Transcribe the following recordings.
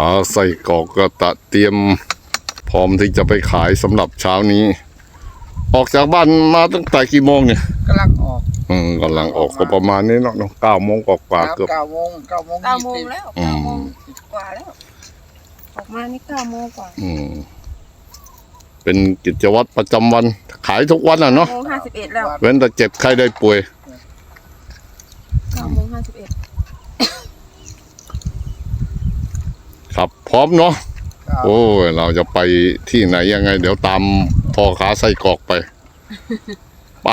ขาใส่กรอกก็ตะเตรียม พร้อมที่จะไปขายสำหรับเช้านี้ ออกจากบ้านมาตั้งแต่กี่โมงเนี่ยกำลังออกอืมกำลังออกก็ประมาณนี้เนาะเนาะเก้าโมงกว่าๆเกือบ เก้าโมงเก้าโมงเก้ายี่โมงสิบแล้วอืเก้ามโมงกว่าแล้ว ออกมานี่เก้าโมงกว่าอืม เป็นกิจวัตรประจำวัน ขายทุกวันอะเนาะโมงห้าสิบเอ็ดแล้วเว้นแต่เจ็บใครได้ป่วยเก้าโมงห้าสิบเอ็ด ครับพร้อมเนาะครับโอ้ยเราจะไปที่ไหนยังไง เดี๋ยวตามพ่อขาใส่กรอกไปไป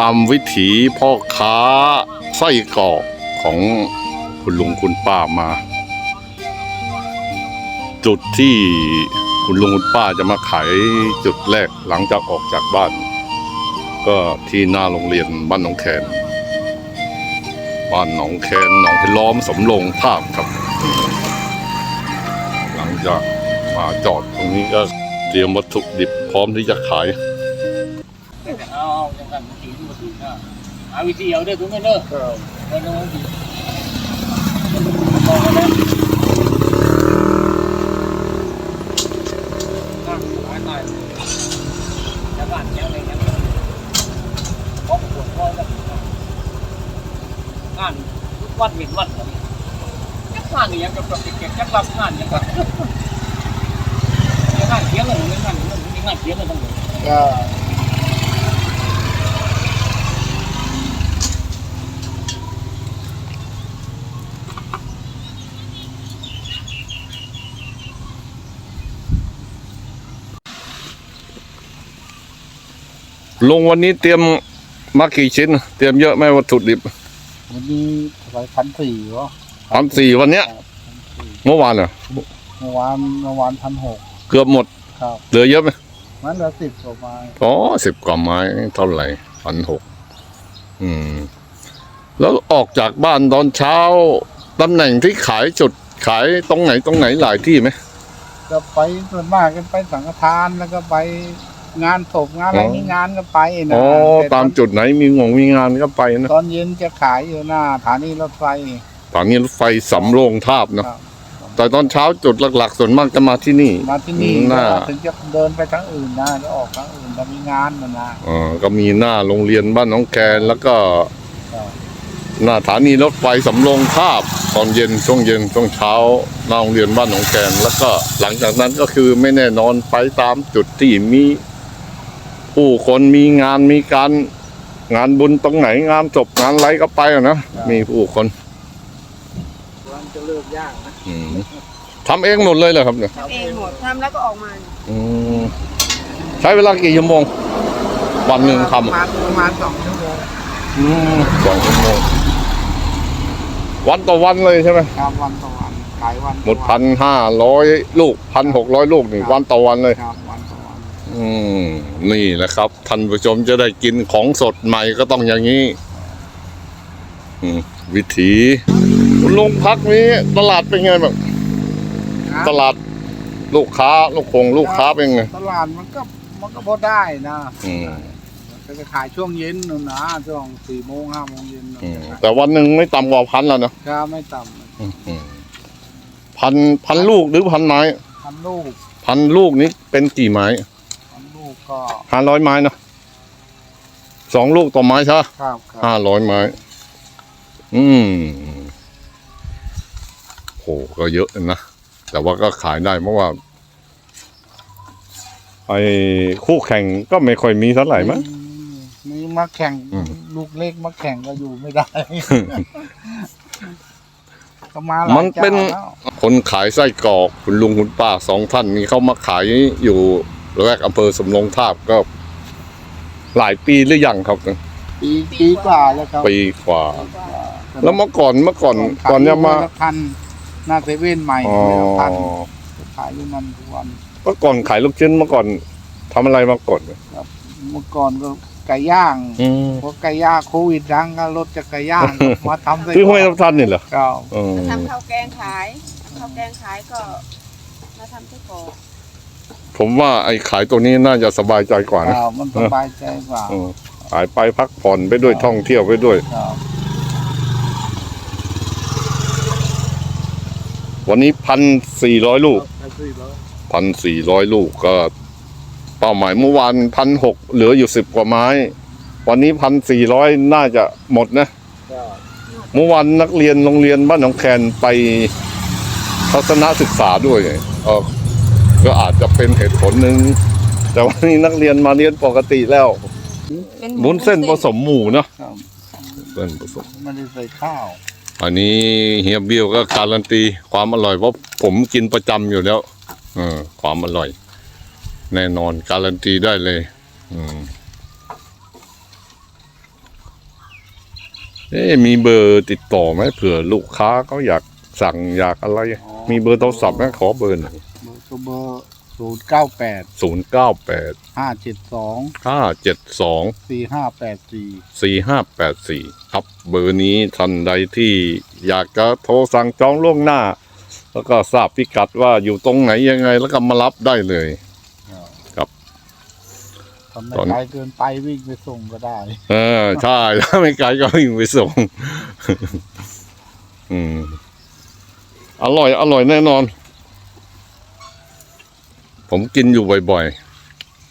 ตามวิถีพ่อค้าไส้กรอกของคุณลุงคุณป้ามา จุดที่คุณลุงคุณป้าจะมาขายจุดแรกหลังจากออกจากบ้าน ก็ที่หน้าโรงเรียนบ้านหนองแคนบ้านหนองแคนหนองพิล้อมสำโรงภาพครับ หลังจากมาจอดตรงนี้ก็เตรียมวัตถุดิบพร้อมที่จะขาย นะเอาวิธีเอาเด้อทุกคนเด้อเออเออเด้อบอกกันเลยนั่งสบายตายจะบ้านแก้วเลยยังพบปวดคอแล้วงานวัดเห็นวัดเลยจักงานนี่ยังกับกับเก็บจักรับงานยังกับงานเสียงเลยงานงานเสียงเลยทั้งหมด ลงวันนี้เตรียมมากี่ชิ้น เตรียมเยอะไหมวัตถุดิบวันนี้ถวายพันสี่วะพันสี่วันเนี้ยเมื่อวานเหรอเมื่อวานเมื่อวานพันหกเกือบหมดครับเหลือเยอะไหมมันเหลือสิบกว่าไม้อ๋อสิบกว่าไม้เท่าไหร่พันหกอืม แล้วออกจากบ้านตอนเช้าตำแหน่งที่ขายจุดขายตรงไหนตรงไหนหลายที่ไหมก็ไปส่วนมากกันไปสังฆทานแล้วก็ไป งานศพงานอะไรอ๋อนี่งานก็ไปนะอ๋อแต่ตามจุดไหนมีงงมีงานก็ไปนะตอนเย็นจะขายอยู่หน้าสถานีรถไฟตอนนี้รถไฟสำโรงทาบเนาะครับแต่ตอนเช้าจุดหลักๆ ส่วนมากจะมาที่นี่ มาที่นี่หน้าแล้วถึงจะเดินไปทางอื่นนะแล้วออกทางอื่นจะมีงานมันนะอ๋อก็มีหน้าโรงเรียนบ้านน้องแกนแล้วก็ครับหน้าสถานีรถไฟสำโรงทาบตอนเย็นช่วงเย็นช่วงเช้าหน้าโรงเรียนบ้านหนองแกนแล้วก็หลังจากนั้นก็คือไม่แน่นอนไปตามจุดที่มี ผู้คนมีงานมีการงานบุญตรงไหนงานจบงานอะไรก็ไปอะนะมีผู้คนวันจะเลิกยากนะอืมทำเองหมดเลยเหรอครับเนี่ยทำเองหมดทำแล้วก็ออกมาเนี่ยอืมใช้เวลากี่ชั่วโมง วันหนึ่งทำประมาณประมาณสองชั่วโมงอืมสองชั่วโมงวันต่อวันเลยใช่ไหมครับวันต่อวันขายวันหมดพันห้าร้อยลูกพันหกร้อยลูกนี่วันต่อวันเลยครับวันต่ อวันอืมนี่แหละครับ ท่านผู้ชมจะได้กินของสดใหม่ก็ต้องอย่างนี้อืมวิถีโรงพักนี้ตลาดเป็นไงบ้างนะตลาดลูกค้า ลูกคงลูกค้าเป็นไงตลาดมันก็มันก็พอได้นะอืมก็จะขายช่วงเย็นนู่นนะช่วงสี่โมงห้าโมงเย็นนู่นอืมจะขายแต่วันหนึ่งไม่ต่ำกว่าพันแล้วเนอะก็ไม่ต่อืมพันพันลูกหรือพันไม้ำพันลูก พันลูกนี้เป็นกี่ไม้พันลู กก็ห้าร้อยไม้เนอะสองลูกต่อไม้ใช่ปะครับครัห้าบร้อยไม้ อืมโหก็เยอะนะ แต่ว่าก็ขายได้เพราะว่าไอ้คู่แข่งก็ไม่ค่อยมีเท่าไหร่มั้งอืมมีมาแข่งอืม ลูกเล็กมาแข่งก็อยู่ไม่ได้ ก็มาหลายมันเป็นจ้าแล้วคนขายไส้กรอกคุณลุงคุณป้าสองท่านนี้เขามาขายอยู่ ระแวกอำเภอสำโรงทาบก็ หลายปีหรือยังครับ ปีปีกว่าแล้วครับปีกว่า แล้วเมื่อก่อนเมื่อก่อนก่อนจะมาขยอยู่พันหน้าเซเว่นใหม่อ๋อเลยละพันขายอยู่มันทุกวันเมื่อก่อนขายลูกชิ้นเมื่อก่อนทำอะไรมาก่อนเมื่อก่อนก็ไก่ย่างอืมพอไก่ย่างโควิดดังก็รถจากไก่ย่างมาทำใส่ที่ห้วยน้ำท่านนี่เหรอเก้าเออทำข้าวแกงขายทำข้าวแกงขายก็มาทำไส้กรอก ผมว่าไอ้ขายตัวนี้น่าจะสบายใจกว่านะเก้ามันสบายใจกว่าเออขายไปพักผ่อนไปด้วยท่องเที่ยวไปด้วยเก้าวันนี้พันสี่ร้อยลูกไปซื้อแล้วพันสี่ร้อยลูกก็ เป้าหมายเมื่อวานพันหกเหลืออยู่สิบกว่าไม้ วันนี้พันสี่ร้อยน่าจะหมดนะเก้าเมื่อวานนักเรียนโรงเรียนบ้านหนองแคนไปทัศนศึกษาด้วยเออ ก็อาจจะเป็นเหตุผลหนึ่งแต่วันนี้นักเรียนมาเรียนปกติแล้วเป็นมุ้นเส้นผสมหมูเนาะเก้าเส้นผสมไม่ได้ใส่ข้าวอันนี้เฮียเบี้ยวก็การันตีความอร่อยเพราะผมกินประจำอยู่แล้วเออความอร่อย แน่นอนการันตีได้เลย อืมเอ๊ะมีเบอร์ติดต่อไหมเผื่อลูกค้าเขาอยากสั่งอยากอะไร มีเบอร์โทรศัพท์ไหมขอเบอร์หน่อย เบอร์เบอร์ศูนย์เก้าแปดศูนย์เก้าแปดห้าเจ็ดสองห้าเจ็ดสองสี่ห้าแปดสี่สี่ห้าแปดสี่ครับเบอร์นี้ท่านใดที่อยากจะโทรสั่งจองล่วงหน้า แล้วก็ทราบพิกัดว่าอยู่ตรงไหนยังไงแล้วก็มารับได้เลยครับทำไม่ตอนไกลเกินไปวิ่งไปส่งก็ได้ เออใช่ถ้าไม่ไกลก็วิ่งไปส่ง อืม อร่อย อร่อยแน่นอน ผมกินอยู่บ่อย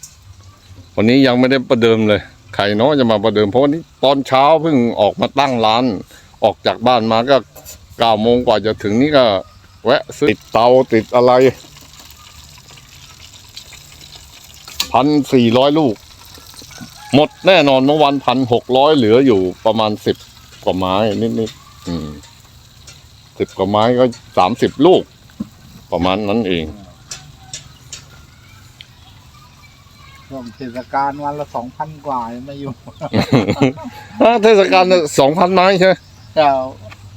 ๆ วันนี้ยังไม่ได้ประเดิมเลย ใครเนาะจะมาประเดิมเพราะวันนี้ตอนเช้าเพิ่งออกมาตั้งร้าน ออกจากบ้านมาก็เก้าโมงกว่าจะถึงนี่ก็ แวะซื้อติดเตาติดอะไรพันสี่ร้อยลูก หมดแน่นอนเมื่อวันพันหกร้อยเหลืออยู่ประมาณสิบกว่าไม้นิดๆสิบกว่าไม้ก็สามสิบลูก ประมาณนั้นเอง ช่วงเทศกาลวันละสองพันกว่ายังไม่อยู่อ่าเทศกาลสองพันไม้ใช่ไหมเจ้า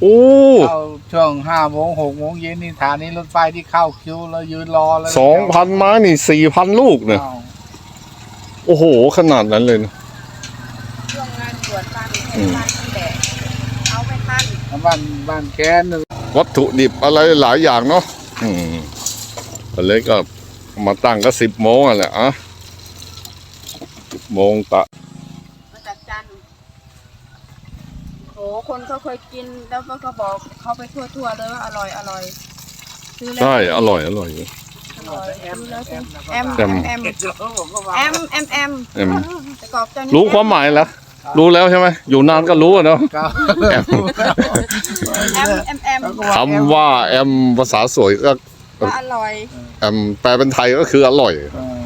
โอ้เข้าช่วงห้าโมงหกโมงเย็นนี่ฐานีรถไฟที่เข้าคิวแล้วยืนรอแล้วสองพันไม้นี่สี่พันลูกเนี่ยอ้าวโอ้โห ขนาดนั้นเลยนะ ช่วงงานบวชบ้านอืม บ้านที่แดดเอาไปทัน แล้วบ้านบ้านแกนน่ะวัตถุดิบอะไรหลายอย่างเนาะอืมตอนเล็กก็มาตั้งก็สิบโมงอะแหละอะสิบโมงตะ มาจากจันทร์โหคนเขาเคยกินแล้วก็บอกเขาไปทั่วๆเลยว่าอร่อยอร่อยซื้อแล้วใช่อร่อยอร่อยอยู่ อร่อยซื้อแล้วสิแอมแอแอมมแอมผมก็ว่าแอมแอมแอมเอ็มแต่กรอบเจ้านี้รู้ความหมายแล้ว รู้แล้วใช่ไหมอยู่นานก็รู้อะเนาะก็แอมแอมแอมแอมแล้วก็คำว่าแอมภาษาสวยก็ว่าอร่อย แอมแปลเป็นไทยก็คืออร่อยเอออร่อย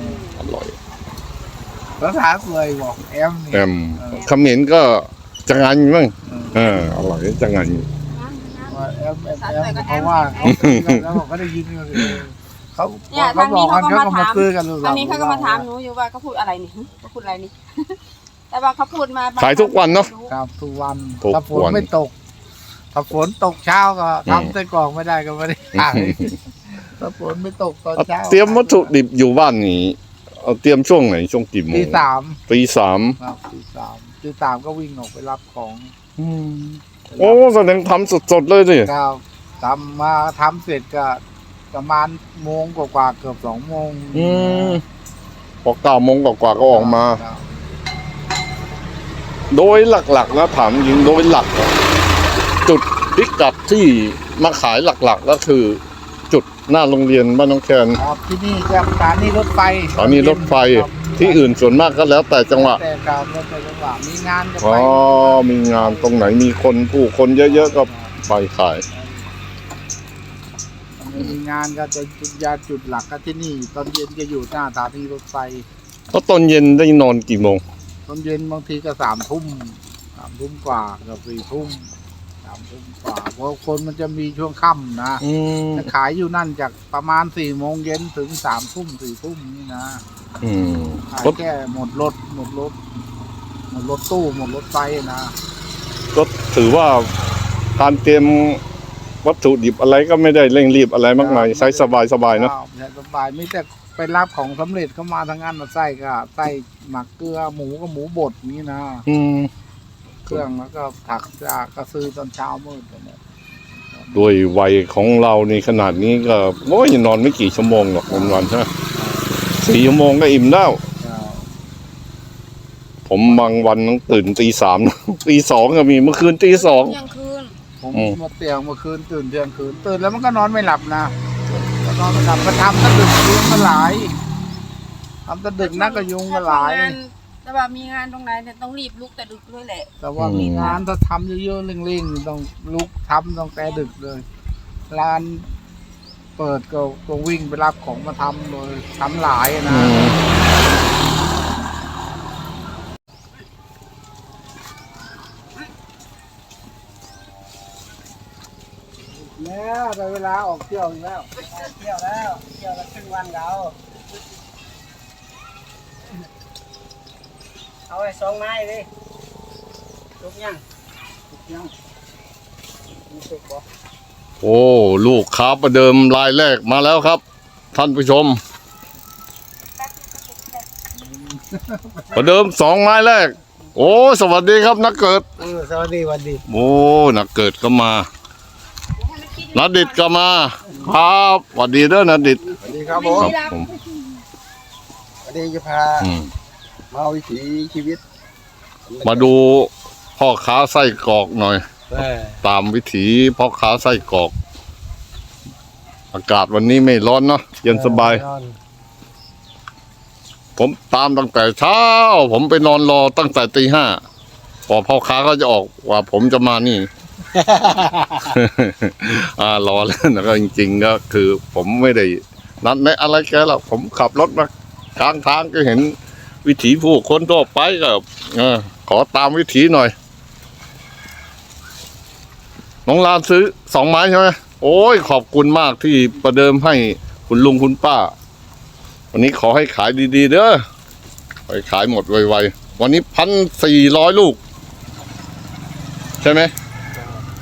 ภาษาสวยบอกแอมนี่แอมเขมรก็จะงันมั้งเอออร่อยจะงันว่าแอมแอมภาษาแอสวยมก็เพแอมราะว่าแอมแอมแล้วบอกเขาได้ยินกันเลยเขาเนี่ยเขาบอกทางนี้กันเขาก็เขาก็มามาถามซื้อกันดูอันนี้เขาก็มาถามหนูอยู่ว่าเขาพูดอะไรนี่หึเขาพูดอะไรนี่แต่ว่าเขาพูดมาบงขายทุกวันเนาะครับทุกวันทุกถ้าฝนวันไม่ตกถ้าฝนตกเช้าก็อืมทำไส้กรอกไม่ได้ก็ไม่ได้ขายถ้าฝนไม่ตกตอนเช้าเตรียมวัตถุดิบอยู่บ้านนี้ เอาเตรียมช่วงไหนช่วงกี่โมตีงสามตีสามครับตีสามตีสามก็วิ่งออกไปรับของโอ้แสดงทำสดๆเลยดิก็ทำมาทำเสร็จก็ประมาณโมงกว่าๆเกือบสองโมงอืมพอเก้าโมงกว่าๆก็ออกมา ครับโดยหลักๆนะถามจริงโดยหลักอะจุดพิกัดที่มาขายหลักๆก็คือจุด หน้าโรงเรียนบ้านน้องแคนครับที่นี่ก็สถานีรถไฟสถานีรถไฟครับที่อื่นส่วนมากก็แล้วแต่จังหวะแต่ครับแล้วแต่จังหวะมีงานก็อ๋ไปอมีงานตรงไหนมีคนผู้คนเยอะๆก็ไปขาย มีงานก็จะจุดยาจุดหลักก็ที่นี่ ตอนเย็นก็อยู่หน้าสถานีรถไฟ แล้วตอนเย็นได้นอนกี่โมง ตอนเย็นบางทีก็สามทุ่มสามทุ่มกว่าเกับสี่ทุ่มสามทุ่มกว่าเพราะคนมันจะมีช่วงค่ำนะอืมจะขายอยู่นั่นจากประมาณสี่โมงเย็นถึงสามทุ่มสี่ทุ่มนี่นะอืมขายรถแค่หมดรถหมดรถหมดรถตู้หมดรถไฟนะก็ถือว่าการเตรียมวัตถุดิบอะไรก็ไม่ได้เร่งรีบอะไรมากมายใช้สบายๆเนาะครับใช้สบายไม่แต่ไปรับของสำเร็จเข้ามาทางงานมาไส้ก็ไส้หมักเกลือหมูก็หมูบดนี้นะ อืม เครื่องแล้วก็ผักจากก็ซื้อตอนเช้ามืดเนี่ยด้วยวัยของเรานี่ขนาดนี้ก็โอ้ยนอนไม่กี่ชั่วโมงหรอกวันวันๆใช่ไหมสี่ชั่วโมงก็อิ่มแล้วผมบางวันต้องตื่นตีสามตีสองก็มีเมื่อคืนตีสองเที่ยงคืนผมอืมมาเตียงเมื่อคืนตื่นเที่ยงคืนตื่นแล้วมันก็นอนไม่หลับนะก็นอนไม่หลับก็ทำตะดึกยุงก็หลายทำตะดึกนักก็ยุงก็หลายถ้ช่วงงน แต่ว่ามีงานตรงไหนเนี่ยต้องรีบลุกแต่ดึกด้วยแหละ แต่ว่ามีงานถ้าทำเยอะๆเร่งๆต้องลุกทำต้องแต่ดึกเลย ร้านเปิดก็ก็วิ่งไปรับของมาทำเลยทำหลายนะอืมแล้วได้เวลาออกเที่ยวอีกแล้วเที่ยวแล้วเที่ยวแล้วครึ่งวันเรา เอาไอ้สองไม้ดิลุกยังโอ้ ลูกค้าประเดิมรายแรกมาแล้วครับ ท่านผู้ชม ประเดิมสองไม้แรก โอ้ สวัสดีครับนักเกิด เออสวัสดีสวัสดีโอ้นักเกิดก็มานัดดิดก็มา ครับสวัสดีเด้อนัดดิดสวัสดีครับผคมรับผมวันนี้จะพา อืม มาวิถีชีวิตมาดูพ่อค้าไส้กรอกหน่อย เออตามวิถีพ่อค้าไส้กรอก อากาศวันนี้ไม่ร้อนเนาะเย็นสบาย นอนผมตามตั้งแต่เช้า ผมไปนอนรอตั้งแต่ตีห้าพอพ่อค้าก็จะออกว่าผมจะมานี่ อ่ารอแล้วนะก็จริง ๆ ก็คือ ผมไม่ได้นัดแนะอะไรแกหรอกผมขับรถมากลางทางก็เห็น วิถีผู้คนทั่วไปก็ขอตามวิถีหน่อย น้องลานซื้อสองไม้ใช่ไหมโอ้ยขอบคุณมากที่ประเดิมให้คุณลุงคุณป้า วันนี้ขอให้ขายดี ๆ เด้อขอให้ขายหมดไวๆวันนี้พันสี่ร้อยลูก ใช่ไหม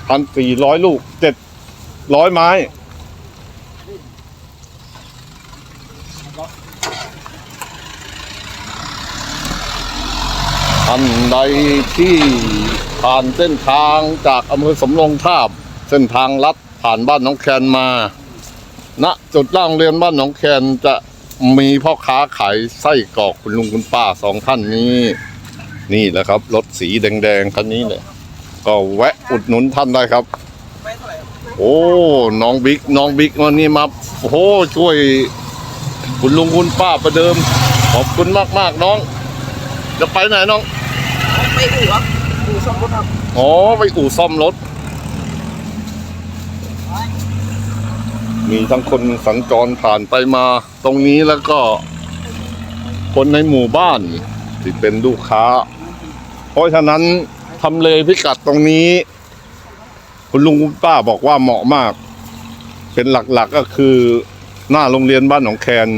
พันสี่ร้อยลูกเจ็ดร้อยไม้านใดที่ผ่านเส้นทางจากอำเภอสำโรงทาบ เส้นทางลัดผ่านบ้านหน้องแคนมาณจุดล่างเรียนบ้านหนองแคนจะมีพ่อค้าขายไส้กรอกคุณลุงคุณป้าสองท่านนี้ นี่แหละครับ รถสีแดงๆคันนี้เลยก็แวะอุดหนุนท่านได้ครับ โอ้น้องบิ๊กน้องบิ๊กวันนี้มาโอ้โหช่วย คุณลุงคุณป้าประเดิม ขอบคุณมากๆน้อง จะไปไหนน้อง ไปอู่ครับอู่ซ่อมรถครับอ๋อไปอู่ซ่อมรถ มีทั้งคนสัญจรผ่านไปมาตรงนี้แล้วก็ คนในหมู่บ้านที่เป็นลูกค้า เพราะฉะนั้นทำเลพิกัดตรงนี้ คุณลุงคุณป้าบอกว่าเหมาะมาก เป็นหลักๆก็คือหน้าโรงเรียนบ้านหนองแคน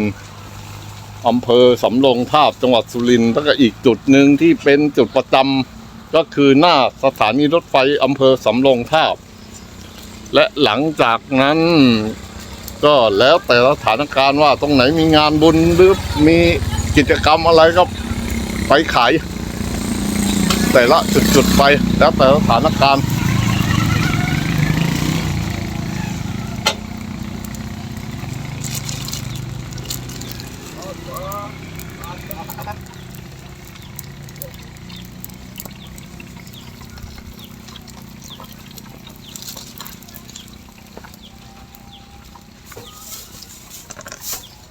อำเภอสำโรงทาบจังหวัดสุรินทร์แล้วก็อีกจุดหนึ่งที่เป็นจุดประจำก็คือหน้าสถานีรถไฟอำเภอสำโรงทาบ และหลังจากนั้นก็แล้วแต่สถานการณ์ว่าตรงไหนมีงานบุญหรือมีกิจกรรมอะไรก็ไปขาย แต่ละจุดๆไปแล้วแต่สถานการณ์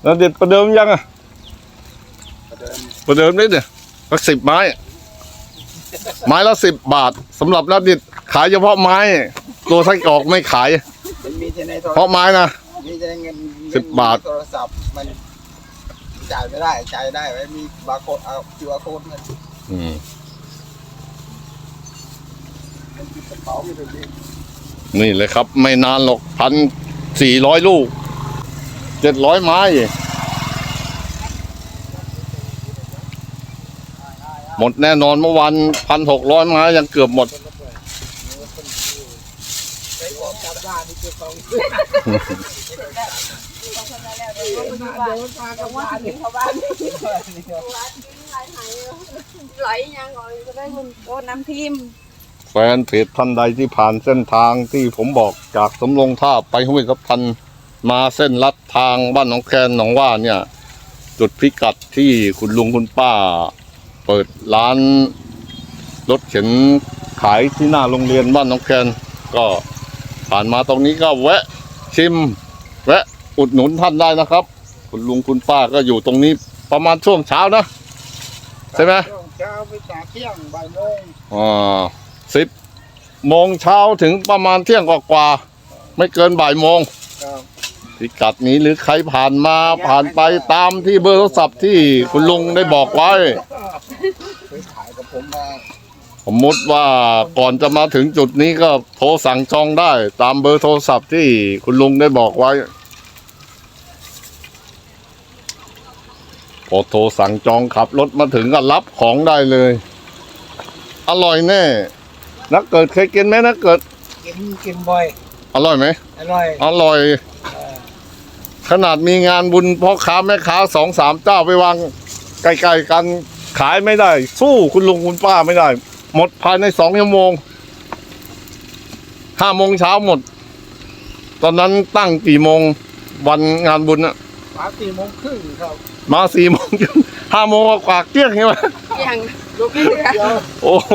แล้วเด็ดประเดิมยังอะประเดิมนิดเนี่ยสักสิบไม้ ไม้ละสิบบาทสำหรับนัดดิดขายเฉพาะไม้ ตัวไส้กรอกไม่ขาย มันมีแต่ในโทรเพราะไม้นะ มีแต่เงินสิบบาท โทรศัพท์มันจ่ายไม่ได้จ่ายได้ไว้มีบาร์โค้ดเอาคิวอาร์โค้ดมันอืมมันติดกระเป๋าไม่ได้ดีนี่เลยครับ ไม่นานหรอกพันสี่ร้อยลูก เจ็ดร้อยไม้ หมดแน่นอนเมื่อวันพันหกร้อยไม้ยังเกือบหมดจับได้นี่คือของไหลยังก่อนจะได้คุณโอ้น้ำทิมแฟนเพจท่านใดที่ผ่านเส้นทางที่ผมบอกจากสำโรงท่าบไปห้วยกับพัน มาเส้นลัดทางบ้านหนองแคนหนองว่าเนี่ย จุดพิกัดที่คุณลุงคุณป้า เปิดร้านรถเข็นขายที่หน้าโรงเรียนบ้านหนองแคนก็ผ่านมาตรงนี้ก็แวะชิม แวะอุดหนุนท่านได้นะครับ คุณลุงคุณป้าก็อยู่ตรงนี้ประมาณช่วงเช้านะ ใช่ไหมช่วงเช้าไปจากเที่ยงบ่ายโมงอ่าสิบโมงเช้าถึงประมาณเที่ยงกว่าๆไม่เกินบ่ายโมงครับ พิกัดนี้หรือใครผ่านมาผ่านไปตามที่เบอร์โทรศัพท์ที่คุณลุงได้บอกไว้ไปขายกับผมมาสมมติว่าก่อนจะมาถึงจุดนี้ก็โทรสั่งจองได้ ตามเบอร์โทรศัพท์ที่คุณลุงได้บอกไว้ พอโทรสั่งจองขับรถมาถึงก็รับของได้เลย อร่อยแน่ นักเกิดเคยกินไหมนักเกิด กินกินบ่อย อร่อยไหมอร่อย อร่อย ขนาดมีงานบุญพ่อค้าแม่ค้าสองสามเจ้าไปวางใกล้ๆกันขายไม่ได้ สู้คุณลุงคุณป้าไม่ได้ หมดภายในสองชั่วโมงห้าโมงเช้าหมด ตอนนั้นตั้งกี่โมงวันงานบุญอะมาสี่โมงครึ่งครับ มาสี่โมงจนห้าโมงกว่าๆเกลี้ยงใช่ไหมอย่างลูกเดียวโอ้โห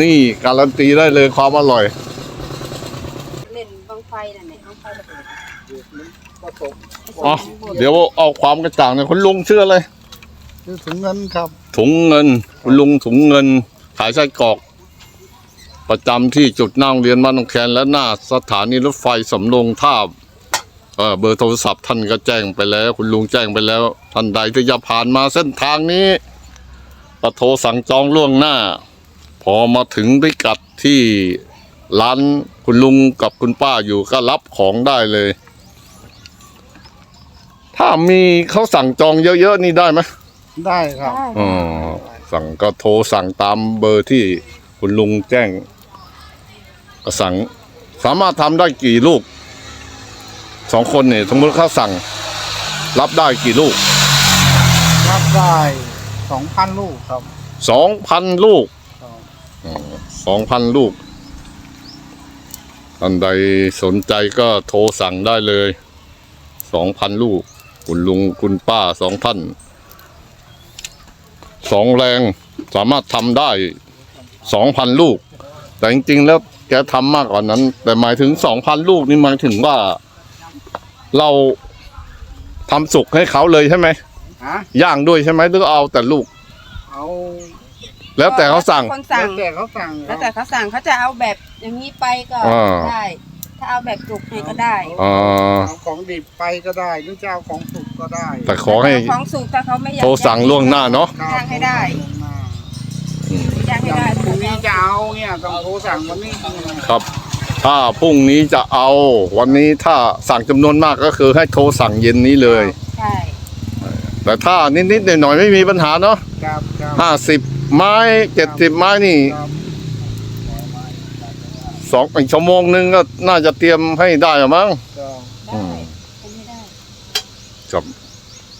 นี่การันตีได้เลยความอร่อย เล่นบังไฟนั่นแหละบังไฟระเบิดผสม อ๋อเดี๋ยวเอาความกระจ่างเนี่ยคุณลุงชื่ออะไรคือถึงเงินครับ ถุงเงิน คุณลุงถุงเงิน ขายไส้กรอก ประจำที่จุดหนั่งเรียนบ้านหนองแคนและหน้าสถานีรถไฟสำโรงท่าบเออเบอร์โทรศัพท์ท่านก็แจ้งไปแล้ว คุณลุงแจ้งไปแล้ว ท่านใดที่จะผ่านมาเส้นทางนี้ก็โทรสั่งจองล่วงหน้า พอมาถึงพิกัดที่ร้านคุณลุงกับคุณป้าอยู่ก็รับของได้เลย ถ้ามีเขาสั่งจองเยอะๆนี่ได้ไหมได้ครับอ๋อสั่งก็โทรสั่งตามเบอร์ที่คุณลุงแจ้ง ก็สั่ง สามารถทำได้กี่ลูกสองคนเนี่ยสมมติเขาสั่ง รับได้กี่ลูกรับได้สองพันลูกครับสองพันลูก ครับสองพันลูกท่านใดสนใจก็โทรสั่งได้เลย สองพันลูก คุณลุงคุณป้าสองท่านสองแรงสามารถทำได้สองพันลูก แต่จริงๆแล้วแกทำมากกว่านั้น แต่หมายถึงสองพันลูกนี่หมายถึงว่า เราทำสุกให้เขาเลยใช่ไหมฮะย่างด้วยใช่ไหมหรือเอาแต่ลูก เอาแล้วแต่เขาสั่งคนสั่งแล้วแต่เขาสั่งคแล้รัวบแต่เขาสั่งเขาจะเอาแบบอย่างนี้ไปก็อ่า ได้ ถ้าเอาแบบจุกให้ก็ได้อ่าเอาของดิบไปก็ได้หรือจะเอาของสุกก็ได้แต่ขอให้เอาของสุกถ้าเขาไม่อยากโทรสั่งล่วงหน้าเนาะ ย่างให้ได้ย่างให้ได้พรุ่งนี้จะเอาเนี่ยต้องโทรสั่งวันนี้ครับ ถ้าพรุ่งนี้จะเอา วันนี้ถ้าสั่งจำนวนมากก็คือให้โทรสั่งเย็นนี้เลย ใช่แต่ถ้านิดๆหน่อยๆไม่มีปัญหาเนาะครับครับห้าสิบไม้เจ็ดสิบไม้นี่ ครับ สองอีกชั่วโมงนึงก็น่าจะเตรียมให้ได้หรอมั้งครับอืได้มเป็นไม่ได้ครับ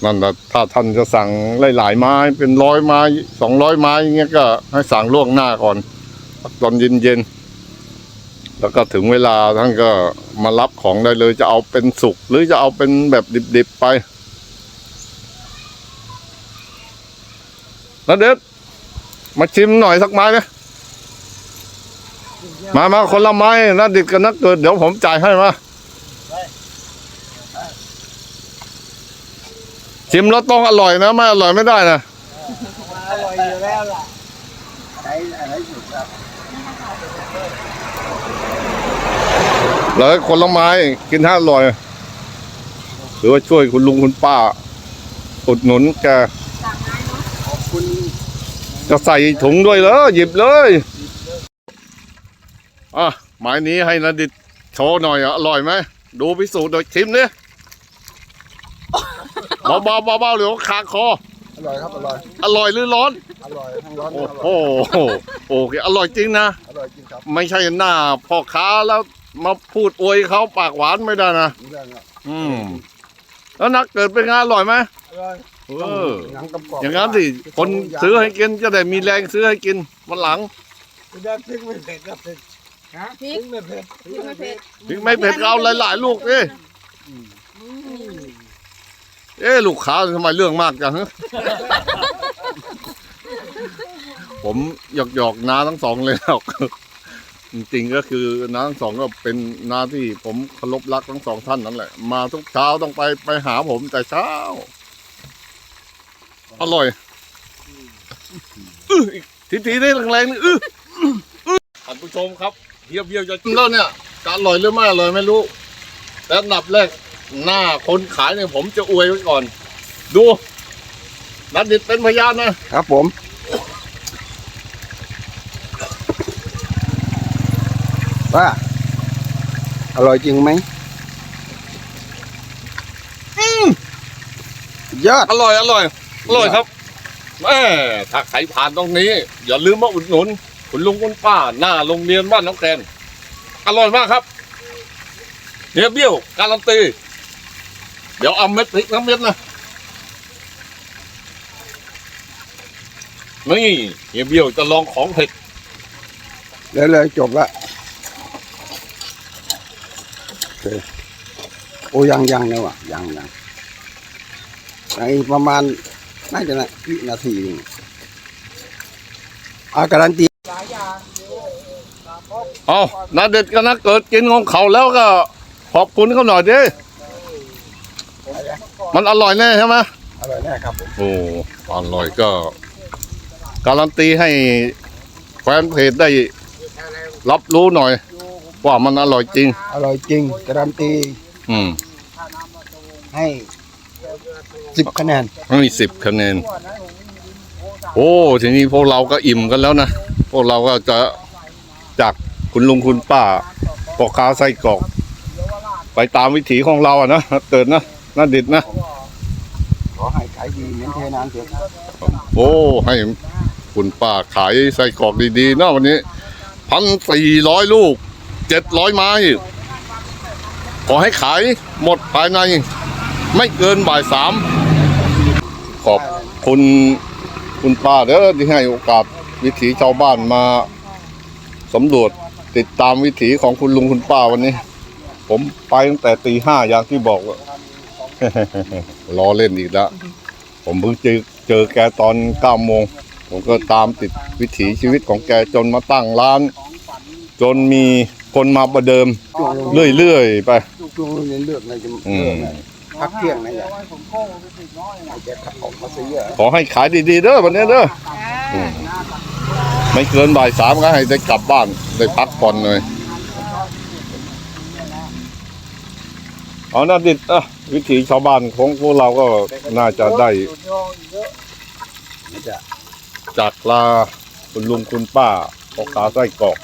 นั่นแหละถ้าท่านจะสั่งหลายๆไม้เป็นร้อยไม้สองร้อยไม้อย่างเงี้ยก็ให้สั่งล่วงหน้าก่อนตอนเย็นๆแล้วก็ถึงเวลาท่านก็มารับของได้เลยจะเอาเป็นสุกหรือจะเอาเป็นแบบดิบๆไปนะเด็ดมาชิมหน่อยสักไม้นะมามาคนละไม้นะดิดกันนักเกิดเดี๋ยวผมจ่ายให้มาชิมแล้วต้องอร่อยนะ ไม่อร่อยไม่ได้นะอร่อยอยู่แล้วล่ะไหนอะไรสุดครับแล้วคนละไม้กินถ้าอร่อยหรือว่าช่วยคุณลุงคุณป้าอุดหนุนแกสั่งไม้เนาะขอบคุณจะใส่ถุงด้วยเหรอหยิบเลย อะไม้นี้ให้นาดิดโชว์หน่อยอะอร่อยไหมดูพิสูจน์โดยชิมเนี่ยเบาๆเบาๆเดี๋ยวขาดคอ อร่อยครับอร่อย อร่อยหรือร้อน อร่อยทั้งร้อนโอ้โหโอเคอร่อยจริงนะ อร่อยจริงครับไม่ใช่หน้าพ่อค้าแล้วมาพูดอวยเขาปากหวานไม่ได้นะเรื่องอะอืม แล้วนักเกิดเป็นไงานอร่อยไหมอร่อยเออ หนังกำกรอบอย่างนั้นสิคนซื้อให้กินจะได้มีแรงซื้อให้กินวันหลังได้พริกไม่เผ็ดก็เผ็ดฮะ พริกไม่เผ็ดพริกไม่เผ็ดถึงไม่เผ็ดก็เอาหลายๆลูกดิเอ๊ลูกค้าทำไมเรื่องมากจัง ผมหยอกหยอกๆนาทั้งสองเลยหรอกจริงๆก็คือน้าทั้งสองก็เป็นน้าที่ผมเคารพรักทั้งสองท่านนั่นแหละ มาทุกเช้าต้องไปไปหาผมแต่เช้า อร่อยอื้ออีกทีทีได้แรงๆนี่อื้ออื้อท่านผู้ชมครับ เพียวเพียวๆจะกินแล้วเนี่ยจะอร่อยหรือไม่อร่อยไม่รู้แต่อันดับแรกหน้าคนขายเนี่ยผมจะอวยไว้ก่อน ดูนัดดิดเป็นพยานนะ ครับผม ว่า อร่อยจริงไหมยอด อร่อยอร่อย อร่อยครับแม่ถ้าใครผ่านตรงนี้ อย่าลืมมาอุดหนุน คุณลุงคุณป้า หน้าโรงเรียนบ้านน้องแกนอร่อยมากครับเฮียเบี้ยวการันตีเดี๋ยวเอาเม็ดพริกน้ำเม็ดนะนี่เฮียเบี้ยวจะลองของเผ็ดเลยเลยจบละโอ้ยังยังเนะวะยังยังในประมาณน่าจะนะวินาทีหนึงอาการันตี เอานาเด็ดกันนะเกิดกินของเขาแล้วก็ขอบคุณเขาหน่อยดิมันอร่อยแน่ใช่ไหมอร่อยแน่ครับผมโอ้อร่อยก็ การันตีให้แฟนเพจได้รับรู้หน่อยว่ามันอร่อยจริง อร่อยจริง การันตี อืม ให้สิบคะแนนให้สิบคะแนน โอ้ทีนี้พวกเราก็อิ่มกันแล้วนะ พวกเราก็จะจากคุณลุงคุณป้าปอกค้าไส้กรอก ไปตามวิถีของเราอะนะเติดนะน่าดิดนะ ขอให้ขายดีเหมือนเทนานเถอะโอ้ให้คุณป้าขายไส้กรอกดีๆนะวันนี้พันสี่ร้อยลูกเจ็ดร้อยไม้ ขอให้ขายหมดภายใน ไม่เกินบ่ายสามขอบคุณ คุณป้าเด้อที่ให้โอกาสวิถีชาวบ้านมาสำรวจติดตามวิถีของคุณลุงคุณป้าวันนี้ ผมไปตั้งแต่ตีห้าอย่างที่บอกว่าล้อเล่นอีกแล้ว ผมเพิ่งเจอเจอแกตอนเก้าโมง ผมก็ตามติดวิถีชีวิตของแกจนมาตั้งร้าน จนมีคนมาประเดิมช่วงโรงเรื่อยๆไป ช่วงโรงเรียนเลือกนะจะอืมเลือกนะ พักเที่ยงนะอย่าให้แกขับออกมาซื้ออะขอให้ขายดีๆเด้อวันนี้เด้ออืมไม่เกินบ่ายสามก็ให้ได้กลับบ้านได้พักผ่อนเลยเอาหน้าดิดอะวิถีชาวบ้านของพวกเราก็น่าจะได้นะจะจากลาคุณลุงคุณป้าปอกขาไส้กรอก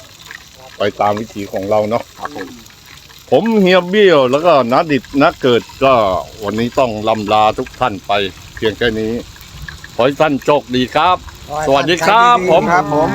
ไปตามวิถีของเราเนาะครับ ผมผมเฮียเบี้ยวแล้วก็นาดิดนาเกิดก็วันนี้ต้องลำลาทุกท่านไป เพียงแค่นี้ ขอให้ท่านโชคดีครับ สวัสดีครับ ผม ครับผม